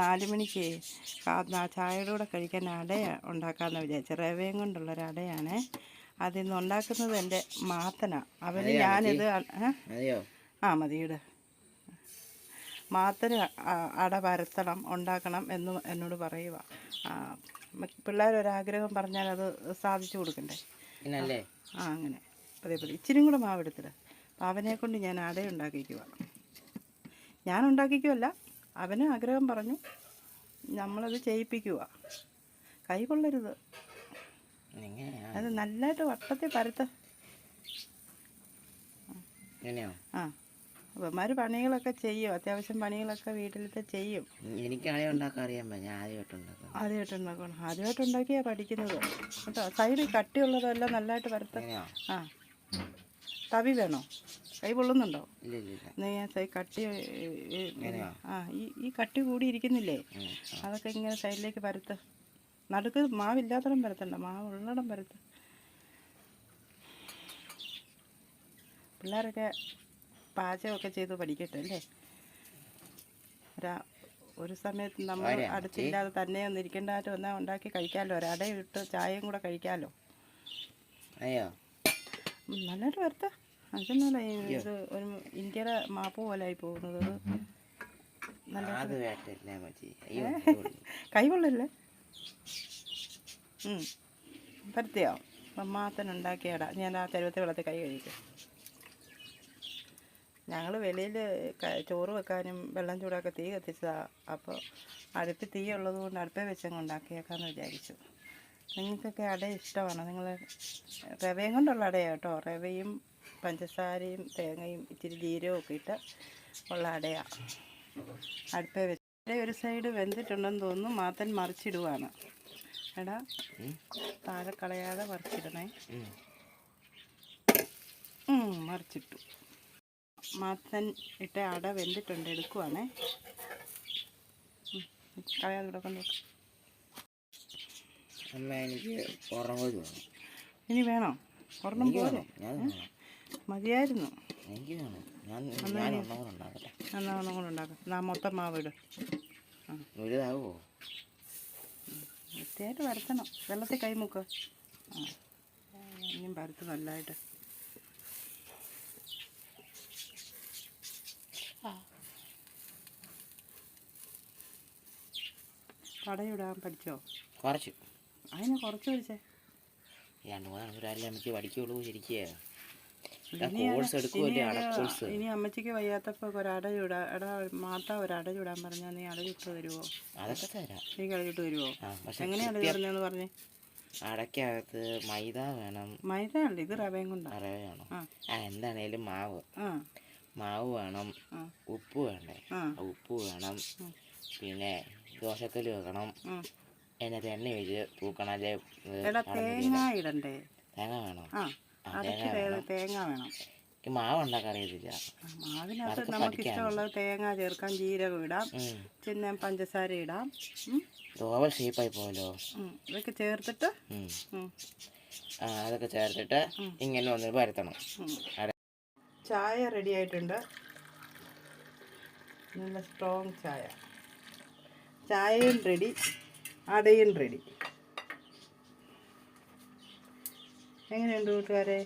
നാല് മണിക്ക് ചായയുടെ കൂടെ കഴിക്കാൻ അട ഉണ്ടാക്കാമെന്ന് വിചാരിച്ചു. റവയും കൊണ്ടുള്ളൊരു അടയാണ്. അതിന്ന് ഉണ്ടാക്കുന്നത് എന്റെ മാത്തനാണ് അവന് ഞാനിത് ആ മതിയുടെ മാത്തന് അട പരത്തണം ഉണ്ടാക്കണം എന്ന് എന്നോട് പറയുക പിള്ളേരൊരാഗ്രഹം പറഞ്ഞാൽ അത് സാധിച്ചു കൊടുക്കണ്ടേ? ആ അങ്ങനെ. പതിയെ പതി. ഇച്ചിരി കൂടെ മാവ് എടുത്തിട്ട് അപ്പം അവനെ കൊണ്ട് ഞാൻ അട ഉണ്ടാക്കിക്കുക ഞാൻ ഉണ്ടാക്കിക്കുമല്ല അവന് ആഗ്രഹം പറഞ്ഞു നമ്മളത് ചെയ്യിപ്പിക്കുക. കൈ കൊള്ളരുത് അത് നല്ലതായിട്ട് വട്ടത്തിൽ പരത്ത്. ആ. അവന്മാർ പണികളൊക്കെ ചെയ്യും. അത്യാവശ്യം പണികളൊക്കെ വീട്ടിലത്തെ ചെയ്യും. എനിക്ക് ആദ്യമായിട്ട് ഉണ്ടാക്കാം ആദ്യമായിട്ട് ഉണ്ടാക്കണം ആദ്യമായിട്ട് പഠിക്കുന്നത്. കേട്ടോ? സൈഡിൽ കട്ടിയുള്ളതെല്ലാം നല്ലതായിട്ട് വരത്ത ആ. തവി വേണോ കൈ പൊള്ളുന്നുണ്ടോ? എന്നാ ഞാൻ സൈ കട്ടി? ആ ഈ ഈ കട്ടി കൂടി ഇരിക്കുന്നില്ലേ ഉം, ആ. അതൊക്കെ ഇങ്ങനെ സൈഡിലേക്ക് പരത്ത്. നടുക്ക് മാവില്ലാത്തടം പരത്തണ്ട മാവ് ഉള്ളടം പരത്ത്. പിള്ളേരൊക്കെ പാചകമൊക്കെ ചെയ്ത് പഠിക്കട്ടെ അല്ലേ? ഒരാ ഒരു സമയത്ത് നമ്മൾ? അടുത്തില്ലാതെ തന്നെ ഒന്നിരിക്കേണ്ടതായിട്ട് ഒന്നാ വന്നാൽ ഉണ്ടാക്കി കഴിക്കാമല്ലോ ഒരടയിട്ട് ചായയും കൂടെ കഴിക്കാമല്ലോ അതെയോ? ഉം, വരുത്ത അതൊന്നുമല്ല ഇത് ഒരു ഇന്ത്യയുടെ മാപ്പ് പോലെ ആയി പോകുന്നത്. കൈ കൊള്ളല്ലേ. പരത്തിയോ? അമ്മാത്തൻ ഉണ്ടാക്കിയടാ. ഞാൻ ആ ചരുവത്തെ വെള്ളത്തിൽ കൈ കഴിക്കും ഞങ്ങൾ വെളിയിൽ ചോറ് വെക്കാനും വെള്ളം ചൂടാക്കി തീ കത്തിച്ചതാണ് അപ്പോൾ അടുപ്പിൽ തീ ഉള്ളത് കൊണ്ട് അടുപ്പേ വെച്ചങ്ങ് ഉണ്ടാക്കിയേക്കാന്ന് വിചാരിച്ചു. നിങ്ങൾക്കൊക്കെ അട ഇഷ്ടമാണ്. നിങ്ങൾ റവയും കൊണ്ടുള്ള അടയാണ് കേട്ടോ. റവയും പഞ്ചസാരയും തേങ്ങയും ഇച്ചിരി ജീരകവും ഒക്കെ ഇട്ട് ഉള്ള അടയാണ് അടുപ്പേ വെച്ച്. ഇവിടെ ഒരു സൈഡ് വെന്തിട്ടുണ്ടെന്ന് തോന്നുന്നു. മാത്തൻ മറിച്ചിടുവാണ്. എടാ. താഴെ കളയാതെ മറിച്ചിടണേ. മറിച്ചിട്ടു. മാത്തൻ ഇട്ട അട വെന്തിട്ടുണ്ട്. എടുക്കുവാണേ. കളയാതെ ഇവിടെ. അമ്മ എനിക്ക് ഉറങ്ങുമോ ഇനി വേണോ? ഒരെണ്ണം വേണം. മതിയായിരുന്നു. എനിക്ക് എന്നാ ഒന്നും കൂടെ ഉണ്ടാക്കാം. നാ മൊത്തം മാവ് ഇട്. വലുതാവോ? വൃത്തിയായിട്ട് വരത്തണം. വെള്ളത്തിൽ കൈ മുക്ക്. ആ. ഇനിയും വരത്ത് നല്ലതായിട്ട്. പടയിടാൻ പഠിച്ചോ? കുറച്ച്. അതിനെ കുറച്ച് പഠിച്ചേ രണ്ട് മൂന്ന് മണിക്കൂറല്ലേ അമ്മയ്ക്ക് പഠിക്കുള്ളൂ ശരിക്കും. ഇനി അമ്മച്ചിക്ക് വയ്യാത്തപ്പോൾ ഒരട ചൂടാ എടാ മാത്ത ഒരട ചൂടാൻ പറഞ്ഞാൽ നീ അട ചുട്ട് തരുമോ അതൊക്കെ തരാം. നീ കളിച്ചിട്ട് വരുവോ? തരുമോ എങ്ങനെയാണ് പറഞ്ഞതെന്ന് പറഞ്ഞേ? അടയ്ക്കകത്ത് മൈദ വേണം. മൈദ അല്ല ഇത് റവയും കൊണ്ട്. റവ വേണം. ആ. എന്താണേലും മാവ്. മാവ് വേണം. ഉപ്പ് വേണ്ടേ? ഉപ്പ് വേണം. പിന്നെ ദോശക്കല്ല് വെക്കണം. ഉം. തന്നെ ഒഴിച്ച് തൂക്കണം അല്ലേ എടാ തേങ്ങ ഇടണ്ടേ? തേങ്ങ വേണം? ആ അടയ്ക്ക് തേങ്ങ വേണം? ഈ മാവ് ഉണ്ടാക്കാൻ അറിയത്തില്ല. മാവിനകത്ത് അതൊക്കെ നമുക്ക് ഇഷ്ടമുള്ളത് തേങ്ങ ചേർക്കാം ജീരകം ഇടാം. പിന്നെ പഞ്ചസാര ഇടാം. ഓവർ ഷേപ്പായി പോലോ ഇതൊക്കെ ചേർത്തിട്ട് അതൊക്കെ ചേർത്തിട്ട് ഇങ്ങനെ ഒന്ന് പരത്തണം. ചായ റെഡി ആയിട്ടുണ്ട്. നല്ല സ്ട്രോങ് ചായ. ചായയും റെഡി അടയും റെഡി. എങ്ങനെയുണ്ട് കൂട്ടുകാരെ